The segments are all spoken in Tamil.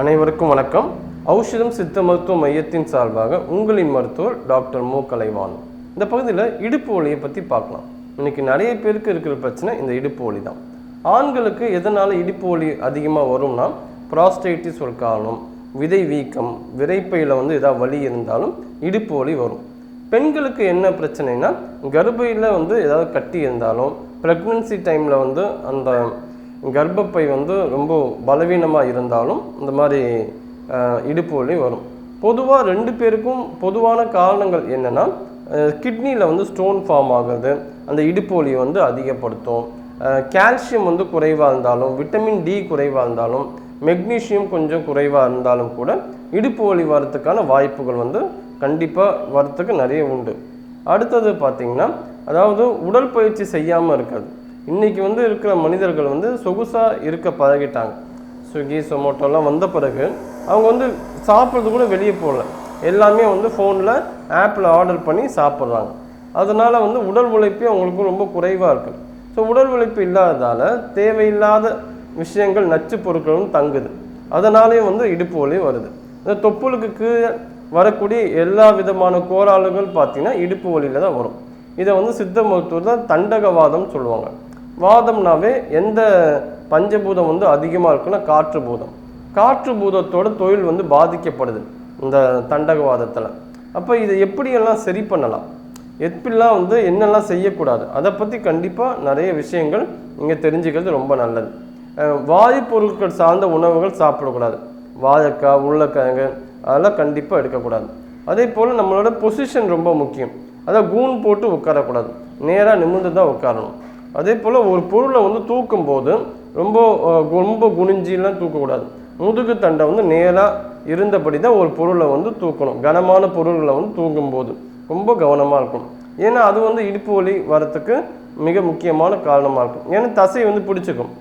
அனைவருக்கும் வணக்கம். ஔஷதம் சித்த மருத்துவ மையத்தின் சார்பாக உங்களின் மருத்துவர் டாக்டர் மு. கலைவான் இந்த பகுதியில் இடுப்பு வலியை பற்றி பார்க்கலாம். இன்னைக்கு நிறைய பேருக்கு இருக்கிற பிரச்சனை இந்த இடுப்பு வலி தான். ஆண்களுக்கு எதனால் இடுப்பு வலி அதிகமாக வரும்னா ப்ராஸ்டைட்டிஸ் ஒரு காரணம் விதை வீக்கம் விரைப்பையில் வந்து ஏதாவது வலி இருந்தாலும் இடுப்பு வலி வரும். பெண்களுக்கு என்ன பிரச்சனைனா கர்ப்பையில் வந்து ஏதாவது கட்டி இருந்தாலும் ப்ரெக்னன்சி டைமில் வந்து அந்த கர்ப்பப்பை வந்து ரொம்ப பலவீனமாக இருந்தாலும் இந்த மாதிரி இடுப்பு வலி வரும். பொதுவாக ரெண்டு பேருக்கும் பொதுவான காரணங்கள் என்னென்னா கிட்னியில் வந்து ஸ்டோன் ஃபார்ம் ஆகுது அந்த இடுப்பு வலியை வந்து அதிகப்படுத்தும். கால்சியம் வந்து குறைவாக இருந்தாலும் விட்டமின் டி குறைவாக இருந்தாலும் மெக்னீஷியம் கொஞ்சம் குறைவாக இருந்தாலும் கூட இடுப்பு வலி வரத்துக்கான வாய்ப்புகள் வந்து கண்டிப்பாக வரத்துக்கு நிறைய உண்டு. அடுத்தது பார்த்திங்கன்னா அதாவது உடற்பயிற்சி செய்யாமல் இருக்காது இன்றைக்கி வந்து இருக்கிற மனிதர்கள் வந்து சொகுசாக இருக்க பழகிட்டாங்க. ஸ்விக்கி சொமோட்டோலாம் வந்த பிறகு அவங்க வந்து சாப்பிட்றது கூட வெளியே போகல. எல்லாமே வந்து ஃபோனில் ஆப்பில் ஆர்டர் பண்ணி சாப்பிட்றாங்க. அதனால் வந்து உடல் உழைப்பே அவங்களுக்கு ரொம்ப குறைவாக இருக்குது ஸோ உடல் உழைப்பு இல்லாததால் தேவையில்லாத விஷயங்கள் நச்சு பொருட்களும் தங்குது. அதனாலே வந்து இடுப்பு வலி வருது. இந்த தொப்புளுக்கு கீழே வரக்கூடிய எல்லா விதமான கோளாறுகள் பார்த்திங்கன்னா இடுப்பு வலியில் தான் வரும். இதை வந்து சித்த மருத்துவத்தில் தண்டகவாதம் சொல்லுவாங்க. வாதம்னாவே எந்த பஞ்சபூதம் வந்து அதிகமாக இருக்குன்னா காற்று பூதம். காற்று பூதத்தோட தொழில் வந்து பாதிக்கப்படுது இந்த தண்டகவாதத்தில். அப்போ இதை எப்படியெல்லாம் சரி பண்ணலாம்? எப்படிலாம் வந்து என்னெல்லாம் செய்யக்கூடாது? அதை பற்றி கண்டிப்பாக நிறைய விஷயங்கள் இங்கே தெரிஞ்சுக்கிறது ரொம்ப நல்லது. வாயு பொருட்கள் சார்ந்த உணவுகள் சாப்பிடக்கூடாது. வாழைக்காய் உருளைக்கிழங்கு அதெல்லாம் கண்டிப்பாக எடுக்கக்கூடாது. அதே போல் நம்மளோட பொசிஷன் ரொம்ப முக்கியம். அதை கூன் போட்டு உட்காரக்கூடாது. நேராக நிமிர்ந்து தான் உட்காரணும். அதே போல் ஒரு பொருளை வந்து தூக்கும் போது ரொம்ப ரொம்ப குனிஞ்சிலாம் தூக்கக்கூடாது. முதுகு தண்டை வந்து நேராக இருந்தபடி தான் ஒரு பொருளை வந்து தூக்கணும். கனமான பொருள்களை வந்து தூக்கும்போது ரொம்ப கவனமாக இருக்கணும். ஏன்னா அது வந்து இடுப்பு வலி வரத்துக்கு மிக முக்கியமான காரணமாக இருக்கும். ஏன்னா தசை வந்து பிடிச்சிக்கும்.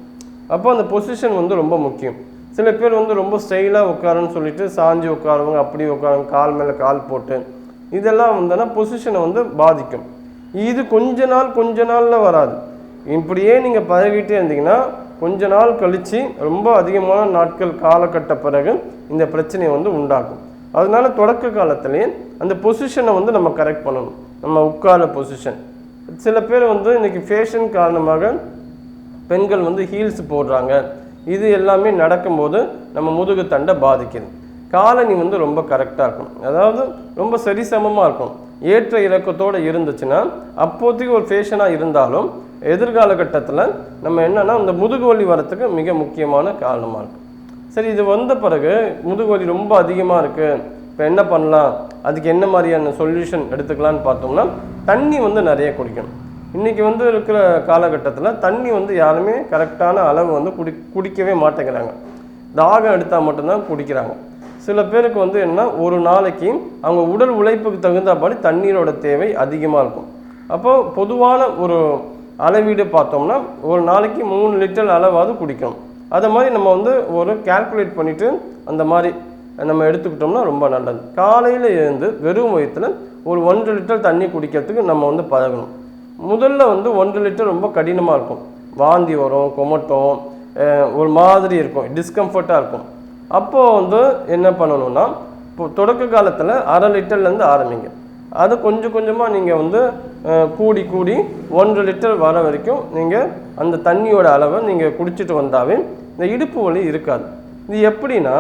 அப்போ அந்த பொசிஷன் வந்து ரொம்ப முக்கியம். சில பேர் வந்து ரொம்ப ஸ்டைலாக உட்காருன்னு சொல்லிட்டு சாஞ்சி உட்காருவாங்க அப்படி உட்காருவாங்க கால் மேலே கால் போட்டு. இதெல்லாம் வந்தோன்னா பொசிஷனை வந்து பாதிக்கும். இது கொஞ்ச நாள் கொஞ்ச நாளில் வராது. இப்படியே நீங்கள் பழகிட்டே இருந்தீங்கன்னா கொஞ்ச நாள் கழித்து ரொம்ப அதிகமான நாட்கள் காலகட்ட பிறகு இந்த பிரச்சனையை வந்து உண்டாக்கும் அதனால தொடக்க காலத்திலேயே அந்த பொசிஷனை வந்து நம்ம கரெக்ட் பண்ணணும். நம்ம உட்கார பொசிஷன் சில பேர் வந்து இன்னைக்கு ஃபேஷன் காரணமாக பெண்கள் வந்து ஹீல்ஸ் போடுறாங்க. இது எல்லாமே நடக்கும்போது நம்ம முதுகு தண்டை பாதிக்குது. காலனி வந்து ரொம்ப கரெக்டாக இருக்கும் அதாவது ரொம்ப சரிசமமாக இருக்கும் ஏற்ற இறக்கத்தோடு இருந்துச்சுன்னா அப்போதைக்கு ஒரு ஃபேஷனாக இருந்தாலும் எதிர்கால கட்டத்தில் நம்ம என்னென்னா இந்த முதுகு வலி வரத்துக்கு மிக முக்கியமான காரணமாக இருக்கும் சரி இது வந்த பிறகு முதுகு வலி ரொம்ப அதிகமாக இருக்குது இப்போ என்ன பண்ணலாம்? அதுக்கு என்ன மாதிரியான சொல்யூஷன் எடுத்துக்கலாம்னு பார்த்தோம்னா தண்ணி வந்து நிறைய குடிக்கணும். இன்றைக்கி வந்து இருக்கிற காலகட்டத்தில் தண்ணி வந்து யாருமே கரெக்டான அளவு வந்து குடி குடிக்கவே மாட்டேங்கிறாங்க. தாகம் எடுத்தால் மட்டும்தான் குடிக்கிறாங்க. சில பேருக்கு வந்து என்ன ஒரு நாளைக்கு அவங்க உடல் உழைப்புக்கு தகுந்தபடி தண்ணீரோட தேவை அதிகமாக இருக்கும். அப்போ பொதுவான ஒரு அளவீடு பார்த்தோம்னா ஒரு நாளைக்கு மூணு லிட்டர் அளவாவது குடிக்கணும். அதை மாதிரி நம்ம வந்து ஒரு கால்குலேட் பண்ணிவிட்டு அந்த மாதிரி நம்ம எடுத்துக்கிட்டோம்னா ரொம்ப நல்லது. காலையில் எழுந்து வெறும் வயிற்றில் ஒரு ஒன்று லிட்டர் தண்ணி குடிக்கிறதுக்கு நம்ம வந்து பழகணும். முதல்ல வந்து ஒன்றரை லிட்டர் ரொம்ப கடினமாக இருக்கும். வாந்தி வரும் கொமட்டும் ஒரு மாதிரி இருக்கும் டிஸ்கம்ஃபர்ட்டாக இருக்கும். அப்போது வந்து என்ன பண்ணணும்னா இப்போ தொடக்க காலத்தில் அரை லிட்டர்லேருந்து ஆரம்பிங்க. அது கொஞ்சம் கொஞ்சமாக நீங்கள் வந்து கூடி கூடி ஒன்றரை லிட்டர் வர வரைக்கும் நீங்கள் அந்த தண்ணியோட அளவை நீங்கள் குடிச்சிட்டு வந்தாவே இந்த இடுப்பு வலி இருக்காது. இது எப்படின்னா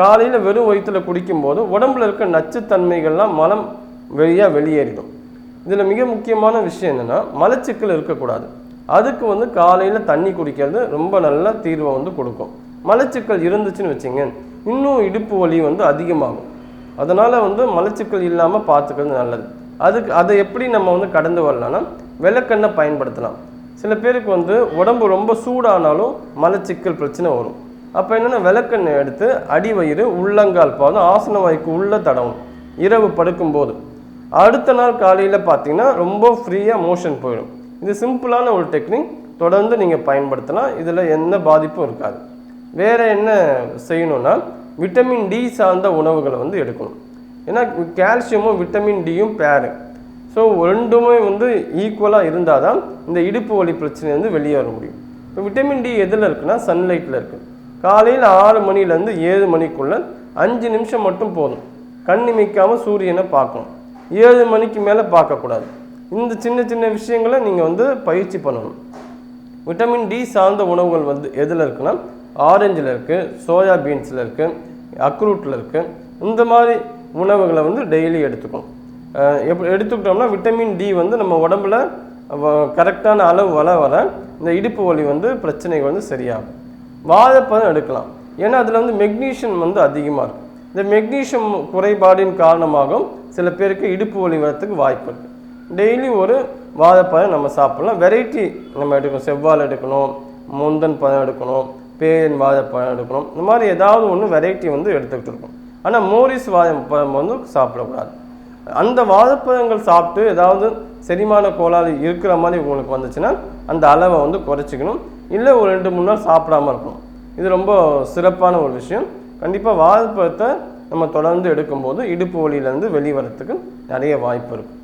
காலையில் வெறும் வயிற்றில் குடிக்கும்போது உடம்புல இருக்க நச்சுத்தன்மைகள்லாம் மலம் வெளியாக வெளியேறிடும். இதில் மிக முக்கியமான விஷயம் என்னென்னா மலச்சிக்கல் இருக்கக்கூடாது. அதுக்கு வந்து காலையில் தண்ணி குடிக்கிறது ரொம்ப நல்ல தீர்வை வந்து கொடுக்கும். மலச்சிக்கல் இருந்துச்சுன்னு வச்சுங்க இன்னும் இடுப்பு வலி வந்து அதிகமாகும். அதனால் வந்து மலச்சிக்கல் இல்லாமல் பார்த்துக்கிறது நல்லது. அதுக்கு அதை எப்படி நம்ம வந்து கடந்து வரலாம்னா விளக்கெண்ணை பயன்படுத்தலாம். சில பேருக்கு வந்து உடம்பு ரொம்ப சூடானாலும் மலச்சிக்கல் பிரச்சனை வரும். அப்போ என்னென்னா விளக்கெண்ணை எடுத்து அடி வயிறு உள்ளங்கால் பாதம் ஆசன வாய்க்கு உள்ள தடவும். இரவு படுக்கும்போது. அடுத்த நாள் காலையில் பார்த்தீங்கன்னா ரொம்ப ஃப்ரீயாக மோஷன் போயிடும். இது சிம்பிளான ஒரு டெக்னிக் தொடர்ந்து நீங்கள் பயன்படுத்தலாம். இதில் எந்த பாதிப்பும் இருக்காது. வேறு என்ன செய்யணும்னா விட்டமின் டி சார்ந்த உணவுகளை வந்து எடுக்கணும். ஏன்னா கால்சியமும் விட்டமின் டியும் பேரு ஸோ ரெண்டுமே வந்து ஈக்குவலாக இருந்தால் தான் இந்த இடுப்பு வலி பிரச்சனை வந்து வெளியே வர முடியும். இப்போ விட்டமின் டி எதில் இருக்குன்னா சன்லைட்டில் இருக்குது காலையில் ஆறு மணிலேருந்து ஏழு மணிக்குள்ள அஞ்சு நிமிஷம் மட்டும் போதும். கண் இமைக்காமல் சூரியனை பார்க்கணும். ஏழு மணிக்கு மேலே பார்க்கக்கூடாது. இந்த சின்ன சின்ன விஷயங்களை நீங்கள் வந்து பயிற்சி பண்ணணும். விட்டமின் டி சார்ந்த உணவுகள் வந்து எதில் இருக்குன்னா ஆரஞ்சில் இருக்குது சோயா பீன்ஸில் இருக்குது அக்ரூட்டில் இருக்குது இந்த மாதிரி உணவுகளை வந்து டெய்லி எடுத்துக்கணும். எப்படி எடுத்துக்கிட்டோம்னா விட்டமின் டி வந்து நம்ம உடம்புல கரெக்டான அளவு வர வர இந்த இடுப்பு வலி வந்து பிரச்சனைகள் வந்து சரியாகும். வாழைப்பழம் எடுக்கலாம். ஏன்னா அதில் வந்து மெக்னீஷியம் வந்து அதிகமாக இருக்கும் இந்த மெக்னீஷியம் குறைபாடின் காரணமாகவும் சில பேருக்கு இடுப்பு வலி வரத்துக்கு வாய்ப்பு இருக்குது டெய்லி ஒரு வாழைப்பழம் நம்ம சாப்பிட்லாம். வெரைட்டி நம்ம எடுக்கணும். செவ்வாழை எடுக்கணும் முந்தன் பழம் எடுக்கணும் பேரன் வாழைப்பழம் எடுக்கணும். இந்த மாதிரி ஏதாவது ஒன்று வெரைட்டி வந்து எடுத்துக்கிட்டு இருக்கும் ஆனால் மோரிஸ் வாழைப்பழம் வந்து சாப்பிடக்கூடாது. அந்த வாழைப்பழங்கள் சாப்பிட்டு ஏதாவது செரிமான கோளாறு இருக்கிற மாதிரி உங்களுக்கு வந்துச்சுன்னா அந்த அளவை வந்து குறைச்சிக்கணும். இல்லை ஒரு ரெண்டு மூணு நாள் சாப்பிடாம இருக்கணும். இது ரொம்ப சிறப்பான ஒரு விஷயம். கண்டிப்பாக வாழைப்பழத்தை நம்ம தொடர்ந்து எடுக்கும்போது இடுப்பு வழியிலேருந்து வெளிவரத்துக்கு நிறைய வாய்ப்பு இருக்குது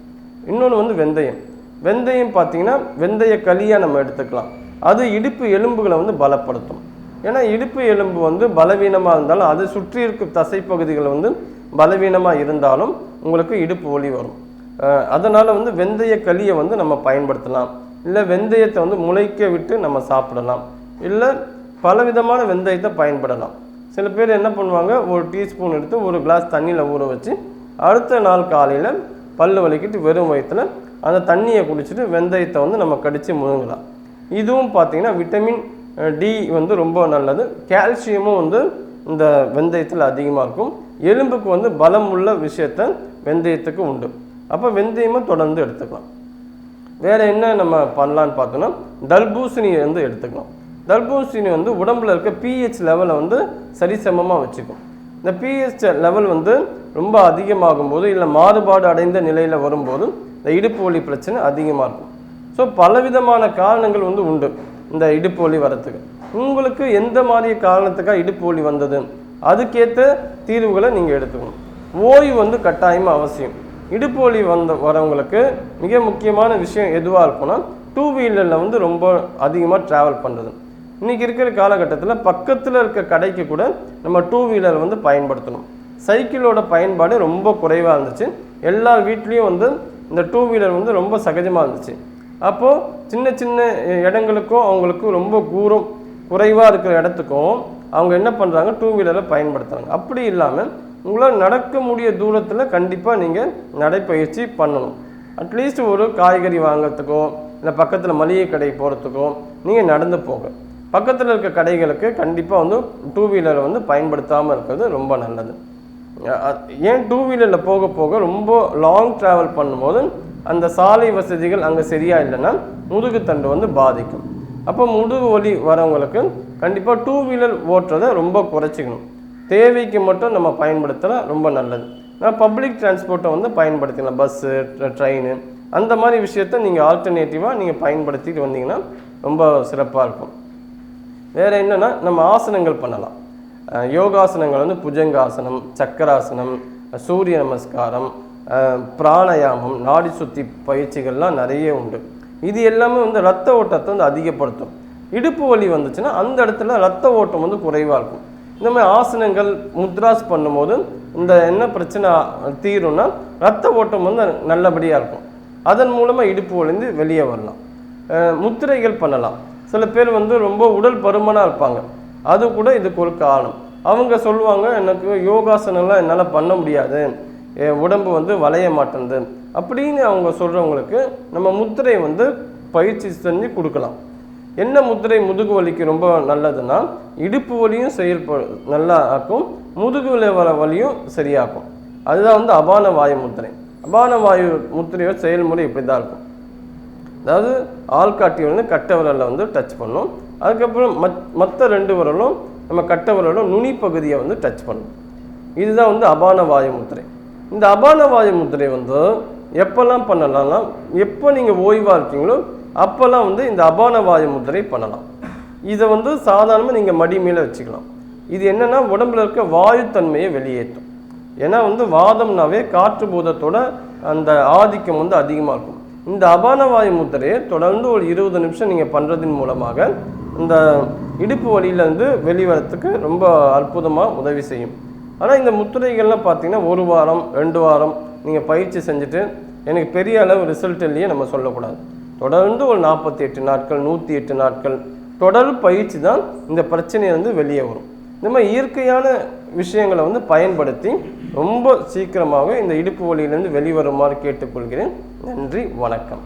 இன்னொன்று வந்து வெந்தயம். வெந்தயம் பார்த்தீங்கன்னா வெந்தய களியாக நம்ம எடுத்துக்கலாம். அது இடுப்பு எலும்புகளை வந்து பலப்படுத்தும். ஏன்னா இடுப்பு எலும்பு வந்து பலவீனமாக இருந்தாலும் அதை சுற்றி இருக்கும் தசைப்பகுதிகள் வந்து பலவீனமாக இருந்தாலும் உங்களுக்கு இடுப்பு ஒலி வரும். அதனால் வந்து வெந்தய களியை வந்து நம்ம பயன்படுத்தலாம். இல்லை வெந்தயத்தை வந்து முளைக்க விட்டு நம்ம சாப்பிடலாம். இல்லை பலவிதமான வெந்தயத்தை பயன்படலாம். சில பேர் என்ன பண்ணுவாங்க ஒரு டீஸ்பூன் எடுத்து ஒரு கிளாஸ் தண்ணியில் ஊற வச்சு அடுத்த நாள் காலையில் பல்லு வலிக்கிட்டு வெறும் வயிற்றுல அந்த தண்ணியை குடிச்சிட்டு வெந்தயத்தை வந்து நம்ம கடித்து முழுங்கலாம். இதுவும் பார்த்தீங்கன்னா விட்டமின் டி வந்து ரொம்ப நல்லது. கால்சியமும் வந்து இந்த வெந்தயத்தில் அதிகமாக இருக்கும். எலும்புக்கு வந்து பலம் உள்ள விஷயத்த வெந்தயத்துக்கு உண்டு. அப்போ வெந்தயமும் தொடர்ந்து எடுத்துக்கலாம். வேறு என்ன நம்ம பண்ணலான்னு பார்த்தோன்னா தர்பூசணி வந்து எடுத்துக்கலாம். தர்பூசணி வந்து உடம்புல இருக்க பிஹெச் லெவலை வந்து சரிசமமாக வச்சுக்கும். இந்த பிஹெச் லெவல் வந்து ரொம்ப அதிகமாகும் போது இல்லை மாறுபாடு அடைந்த நிலையில் வரும்போது இந்த இடுப்பு வலி பிரச்சனை அதிகமாக இருக்கும். ஸோ பலவிதமான காரணங்கள் வந்து உண்டு. இந்த இடுப்பு வலி வரத்துக்கு உங்களுக்கு எந்த மாதிரி காரணத்துக்காக இடுப்பு வலி வந்தது? அதுக்கேற்ற தீர்வுகளை நீங்கள் எடுத்துக்கணும். ஓய்வு வந்து கட்டாயமாக அவசியம். இடுப்பு வலி வந்த வரவங்களுக்கு மிக முக்கியமான விஷயம் எதுவாக இருக்கும்னா டூ வீலரில் வந்து ரொம்ப அதிகமாக ட்ராவல் பண்ணுறது இன்றைக்கி இருக்கிற காலகட்டத்தில் பக்கத்தில் இருக்க கடைக்கு கூட நம்ம டூ வீலர் வந்து பயன்படுத்தணும். சைக்கிளோட பயன்பாடு ரொம்ப குறைவாக இருந்துச்சு. எல்லா வீட்லேயும் வந்து இந்த டூ வீலர் வந்து ரொம்ப சகஜமாக இருந்துச்சு. அப்போது சின்ன சின்ன இடங்களுக்கும் அவங்களுக்கும் ரொம்ப தூரம் குறைவாக இருக்கிற இடத்துக்கும் அவங்க என்ன பண்ணுறாங்க டூ வீலரை பயன்படுத்துகிறாங்க அப்படி இல்லாமல் உங்களால் நடக்க முடிய தூரத்தில் கண்டிப்பாக நீங்கள் நடைப்பயிற்சி பண்ணணும். அட்லீஸ்ட் ஒரு காய்கறி வாங்கிறதுக்கோ இல்லை பக்கத்தில் மளிகை கடை போகிறதுக்கோ நீங்கள் நடந்து போக பக்கத்தில் இருக்க கடைகளுக்கு கண்டிப்பாக வந்து டூ வீலரை வந்து பயன்படுத்தாமல் இருக்கிறது ரொம்ப நல்லது. ஏன் டூ வீலரில் போக போக ரொம்ப லாங் ட்ராவல் பண்ணும்போது அந்த சாலை வசதிகள் அங்கே சரியா இல்லைன்னா முதுகுத்தண்டு வந்து பாதிக்கும். அப்போ முதுகு வலி வரவங்களுக்கு கண்டிப்பாக டூ வீலர் ஓட்டுறதை ரொம்ப குறைச்சிக்கணும். தேவைக்கு மட்டும் நம்ம பயன்படுத்தினா ரொம்ப நல்லது. நான் பப்ளிக் டிரான்ஸ்போர்ட்டை வந்து பயன்படுத்திக்கலாம். பஸ்ஸு ட்ரெயின் அந்த மாதிரி விஷயத்த நீங்கள் ஆல்டர்னேட்டிவாக நீங்கள் பயன்படுத்திட்டு வந்தீங்கன்னா ரொம்ப சிறப்பாக இருக்கும். வேறு என்னென்னா நம்ம ஆசனங்கள் பண்ணலாம். யோகாசனங்கள் வந்து புஜங்காசனம் சக்கராசனம் சூரிய நமஸ்காரம் பிராணாயாமம் நாடி சுத்தி பயிற்சிகள்லாம் நிறைய உண்டு. இது எல்லாமே வந்து ரத்த ஓட்டத்தை வந்து அதிகப்படுத்தும். இடுப்பு வலி வந்துச்சுன்னா அந்த இடத்துல ரத்த ஓட்டம் வந்து குறைவாக இருக்கும். இந்த மாதிரி ஆசனங்கள் முத்ராஸ் பண்ணும்போது இந்த என்ன பிரச்சனை தீரும்னா ரத்த ஓட்டம் வந்து நல்லபடியாக இருக்கும். அதன் மூலமாக இடுப்பு வலிந்து வெளியே வரலாம். முத்திரைகள் பண்ணலாம். சில பேர் வந்து ரொம்ப உடல் பருமனாக இருப்பாங்க. அது கூட இதுக்கு ஒரு காரணம். அவங்க சொல்லுவாங்க எனக்கு யோகாசனம்லாம் என்னால் பண்ண முடியாது. என் உடம்பு வந்து வளைய மாட்டேங்குது அப்படின்னு அவங்க சொல்கிறவங்களுக்கு நம்ம முத்திரை வந்து பயிற்சி செஞ்சு கொடுக்கலாம். என்ன முத்திரை முதுகு வலிக்கு ரொம்ப நல்லதுன்னா இடுப்பு வலியும் செயல்ப நல்லா ஆக்கும் முதுகு வலி வர வலியும் சரியாக்கும். அதுதான் வந்து அபான வாயு முத்திரை. அபான வாயு முத்திரையோட செயல்முறை இப்படி தான் இருக்கும். அதாவது ஆள்காட்டி வந்து கட்டை விரலில் வந்து டச் பண்ணும். அதுக்கப்புறம் மத் மற்ற ரெண்டு விரலும் நம்ம கட்டை விரலும் நுனி பகுதியை வந்து டச் பண்ணும். இதுதான் வந்து அபான வாயு முத்திரை. இந்த அபான வாயு முத்திரை வந்து எப்போல்லாம் பண்ணலாம்னா எப்போ நீங்கள் ஓய்வாக இருக்கீங்களோ அப்போல்லாம் வந்து இந்த அபான வாயு முத்திரை பண்ணலாம். இதை வந்து சாதாரணமாக நீங்கள் மடி மேலே வச்சுக்கலாம். இது என்னென்னா உடம்புல இருக்க வாயுத்தன்மையை வெளியேற்றும். ஏன்னா வந்து வாதம்னாவே காற்று பூதத்தோட அந்த ஆதிக்கம் வந்து அதிகமாக இருக்கும். இந்த அபான வாயு முத்திரையை தொடர்ந்து ஒரு இருபது நிமிஷம் நீங்கள் பண்ணுறதின் மூலமாக இந்த இடுப்பு வழியிலேருந்து வெளிவரத்துக்கு ரொம்ப அற்புதமாக உதவி செய்யும். ஆனால் இந்த முத்திரைகள்லாம் பார்த்தீங்கன்னா ஒரு வாரம் ரெண்டு வாரம் நீங்கள் பயிற்சி செஞ்சுட்டு எனக்கு பெரிய அளவு ரிசல்ட் இல்லையே நம்ம சொல்லக்கூடாது. தொடர்ந்து ஒரு நாற்பத்தி எட்டு நாட்கள் நூற்றி எட்டு நாட்கள் தொடர் பயிற்சி தான் இந்த பிரச்சனையிலேருந்து வெளியே வரும். இந்த மாதிரி இயற்கையான விஷயங்களை வந்து பயன்படுத்தி ரொம்ப சீக்கிரமாக இந்த இடுப்பு வழியிலேருந்து வெளிவருமாறு கேட்டுக்கொள்கிறேன். நன்றி வணக்கம்.